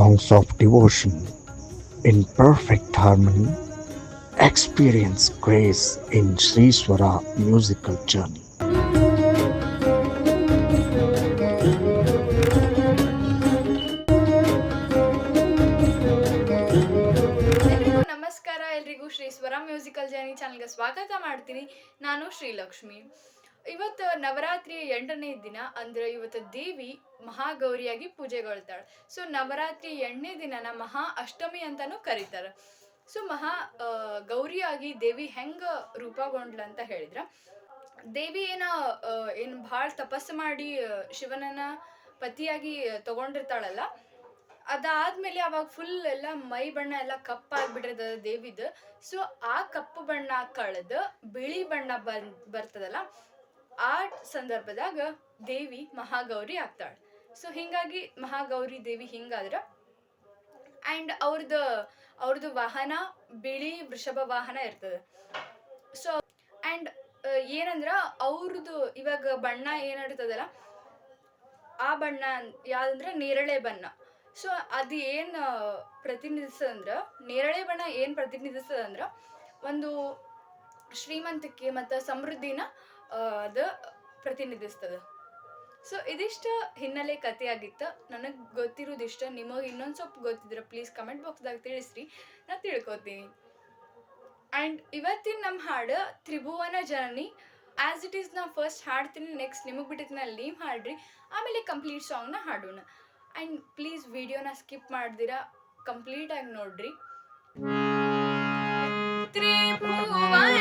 songs of devotion in perfect harmony, experience grace in Sri Swara musical journey. ಎಲ್ರಿಗೂ ನಮಸ್ಕಾರ ಎಲ್ರಿಗೂ ಶ್ರೀ ಸ್ವರ musical journey ಚಾನಲ್ಗೆ ಸ್ವಾಗತ ಮಾಡ್ತೀನಿ ನಾನು ಶ್ರೀಲಕ್ಷ್ಮಿ ಇವತ್ತು ನವರಾತ್ರಿಯ ಎಂಟನೇ ದಿನ ಅಂದ್ರೆ ಇವತ್ತು ದೇವಿ ಮಹಾಗೌರಿಯಾಗಿ ಪೂಜೆಗೊಳ್ತಾಳೆ. ಸೊ ನವರಾತ್ರಿ ಎಂಟನೇ ದಿನನ ಮಹಾ ಅಷ್ಟಮಿ ಅಂತಾನೂ ಕರೀತಾರೆ. ಸೊ ಮಹಾ ಗೌರಿಯಾಗಿ ದೇವಿ ಹೆಂಗ ರೂಪಗೊಂಡ್ಲ ಅಂತ ಹೇಳಿದ್ರ. ದೇವಿ ಏನ ಏನು ಭಾಳ ತಪಸ್ಸು ಮಾಡಿ ಶಿವನನ್ನ ಪತಿಯಾಗಿ ತಗೊಂಡಿರ್ತಾಳಲ್ಲ. ಅದಾದ್ಮೇಲೆ ಅವಾಗ ಫುಲ್ ಎಲ್ಲ ಮೈ ಬಣ್ಣ ಎಲ್ಲ ಕಪ್ಪಾಗ್ಬಿಟ್ಟಿರ್ತದ ದೇವಿದ. ಸೊ ಆ ಕಪ್ಪು ಬಣ್ಣ ಕಳೆದು ಬಿಳಿ ಬಣ್ಣ ಬನ್ ಬರ್ತದಲ್ಲ. ಆ ಸಂದರ್ಭದಾಗ ದೇವಿ ಮಹಾಗೌರಿ ಆಗ್ತಾಳೆ. ಸೊ ಹಿಂಗಾಗಿ ಮಹಾಗೌರಿ ದೇವಿ ಹಿಂಗಾದ್ರ ಆ್ಯಂಡ್ ಅವ್ರದ್ದು ಅವ್ರದ್ದು ವಾಹನ ಬಿಳಿ ವೃಷಭ ವಾಹನ ಇರ್ತದೆ. ಸೊ ಆ್ಯಂಡ್ ಏನಂದ್ರ ಅವ್ರದ್ದು ಇವಾಗ ಬಣ್ಣ ಏನಿರ್ತದಲ್ಲ ಆ ಬಣ್ಣ ಯಾವ್ದಂದ್ರೆ ನೇರಳೆ ಬಣ್ಣ. ಸೊ ಅದು ಏನು ಪ್ರತಿನಿಧಿಸದಂದ್ರ, ನೇರಳೆ ಬಣ್ಣ ಏನು ಪ್ರತಿನಿಧಿಸದಂದ್ರ, ಒಂದು ಶ್ರೀಮಂತಿಕೆ ಮತ್ತು ಸಮೃದ್ಧಿನ ಅದು ಪ್ರತಿನಿಧಿಸ್ತದ. ಸೊ ಇದಿಷ್ಟ ಹಿನ್ನೆಲೆ ಕಥೆಯಾಗಿತ್ತು ನನಗೆ ಗೊತ್ತಿರೋದಿಷ್ಟ, ನಿಮಗೆ ಇನ್ನೊಂದು ಸ್ವಲ್ಪ ಗೊತ್ತಿದ್ರೆ ಪ್ಲೀಸ್ ಕಮೆಂಟ್ ಬಾಕ್ಸ್ದಾಗ ತಿಳಿಸ್ರಿ. ನಾ ತಿಳ್ಕೊತೀನಿ. ಆ್ಯಂಡ್ ಇವತ್ತಿನ ನಮ್ಮ ಹಾಡು Tribhuvana journey. As it is ನಾ ಫಸ್ಟ್ ಹಾಡ್ತೀನಿ ನೆಕ್ಸ್ಟ್ ನಿಮಗೆ ನಾನು ಲೀವ್ ಹಾಡ್ರಿ. ಆಮೇಲೆ ಕಂಪ್ಲೀಟ್ ಸಾಂಗ್ನ ಹಾಡೋಣ. ಆ್ಯಂಡ್ ಪ್ಲೀಸ್ ವಿಡಿಯೋನ ಸ್ಕಿಪ್ ಮಾಡ್ದಿರಾ ಕಂಪ್ಲೀಟಾಗಿ ನೋಡ್ರಿ. ತ್ರಿಭುವನ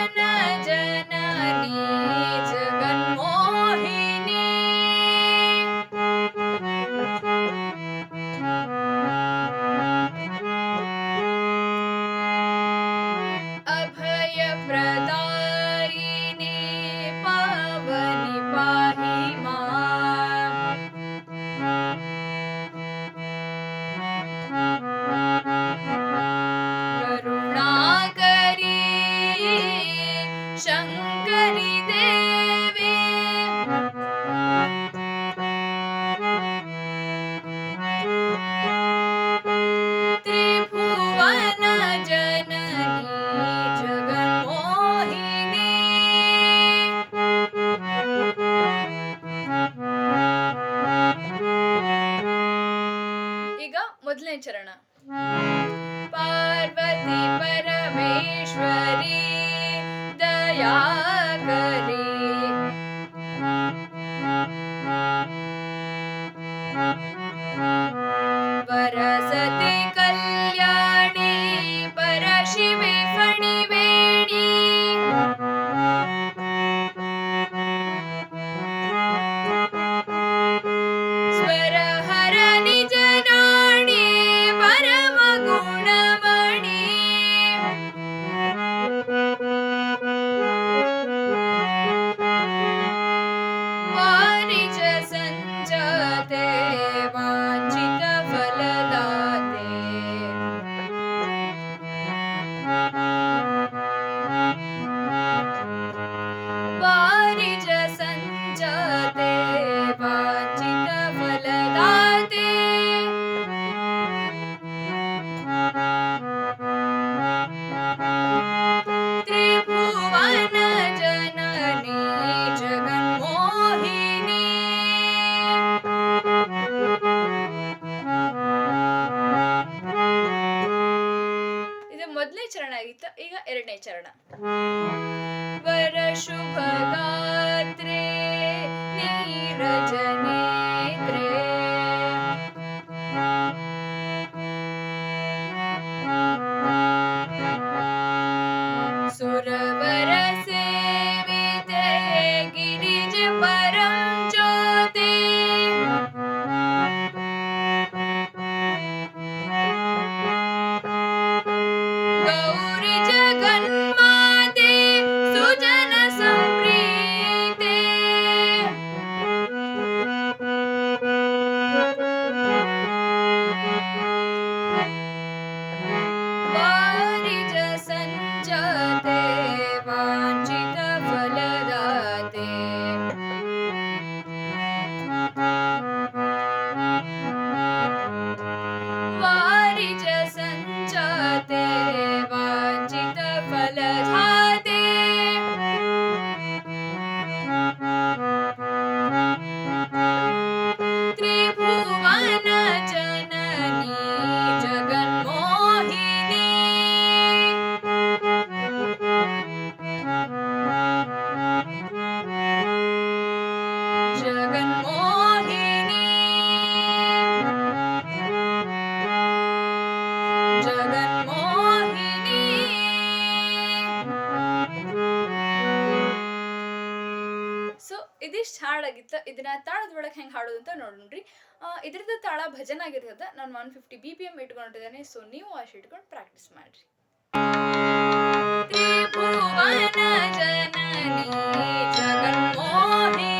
yeah. ಎರಡನೇ ಇದಿಷ್ಟು ಹಾಡಾಗಿತ್ತು ಇದನ್ನ ತಾಳದೊಳಗೆ ಹೆಂಗೆ ಹಾಡೋದು ಅಂತ ನೋಡೋಣ್ರಿ ಇದ್ರದ್ದು ತಾಳ ಭಜನ್ ಆಗಿರ್ತದ ನಾನು one fifty B P M ಇಟ್ಕೊಂಡಿದ್ದೇನೆ. So ನೀವು ಅಷ್ಟು ಇಟ್ಕೊಂಡು ಪ್ರಾಕ್ಟೀಸ್ ಮಾಡ್ರಿ. ಜಗನ್ಮೋಹಿನಿ.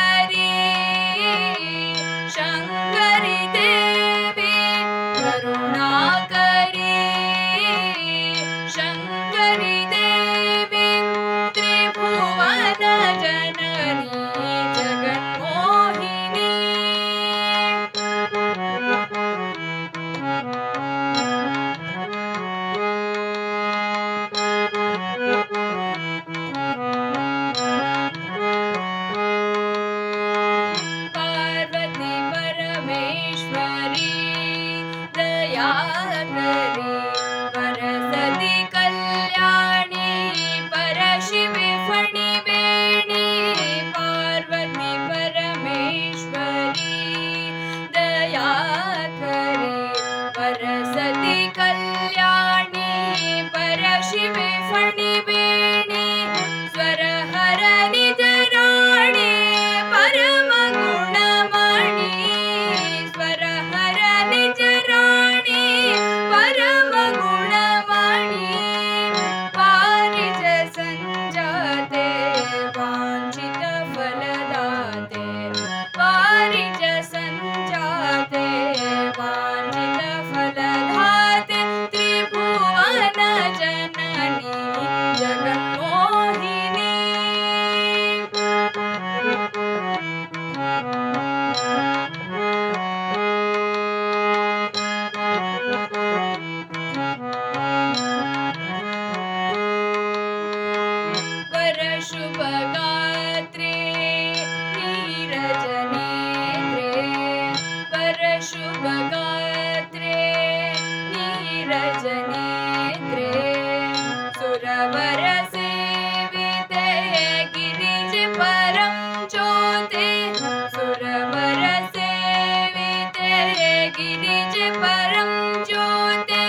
गिरिज परम ज्योते।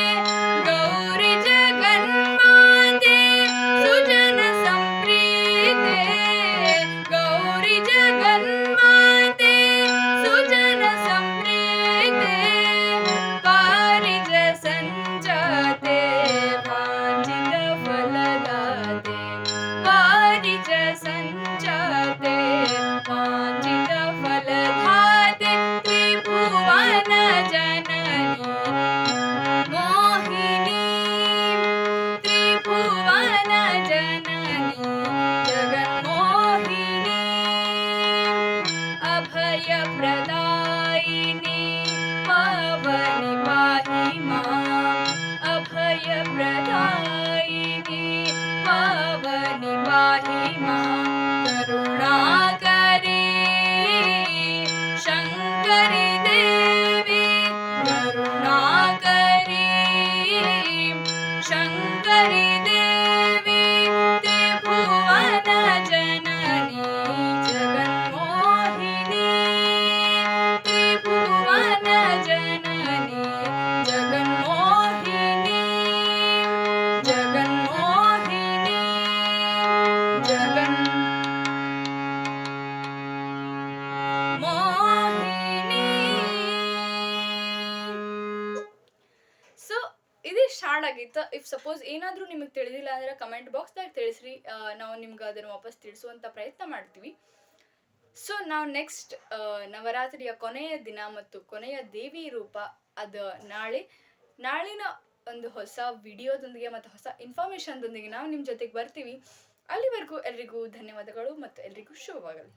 ಇಫ್ ಸಪೋಸ್ ಏನಾದರೂ ನಿಮಗೆ ತಿಳಿದಿಲ್ಲ ಅಂದ್ರೆ ಕಮೆಂಟ್ ಬಾಕ್ಸ್ದಾಗ ತಿಳಿಸ್ರಿ. ನಾವು ನಿಮ್ಗೆ ಅದನ್ನು ವಾಪಸ್ ತಿಳಿಸುವಂಥ ಪ್ರಯತ್ನ ಮಾಡ್ತೀವಿ. ಸೊ ನಾವು ನೆಕ್ಸ್ಟ್ ನವರಾತ್ರಿಯ ಕೊನೆಯ ದಿನ ಮತ್ತು ಕೊನೆಯ ದೇವಿ ರೂಪ ಅದು ನಾಳೆ. ನಾಳಿನ ಒಂದು ಹೊಸ ವಿಡಿಯೋದೊಂದಿಗೆ ಮತ್ತು ಹೊಸ ಇನ್ಫಾರ್ಮೇಶನ್ದೊಂದಿಗೆ ನಾವು ನಿಮ್ಮ ಜೊತೆಗೆ ಬರ್ತೀವಿ. ಅಲ್ಲಿವರೆಗೂ ಎಲ್ರಿಗೂ ಧನ್ಯವಾದಗಳು ಮತ್ತು ಎಲ್ರಿಗೂ ಶುಭವಾಗಲಿ.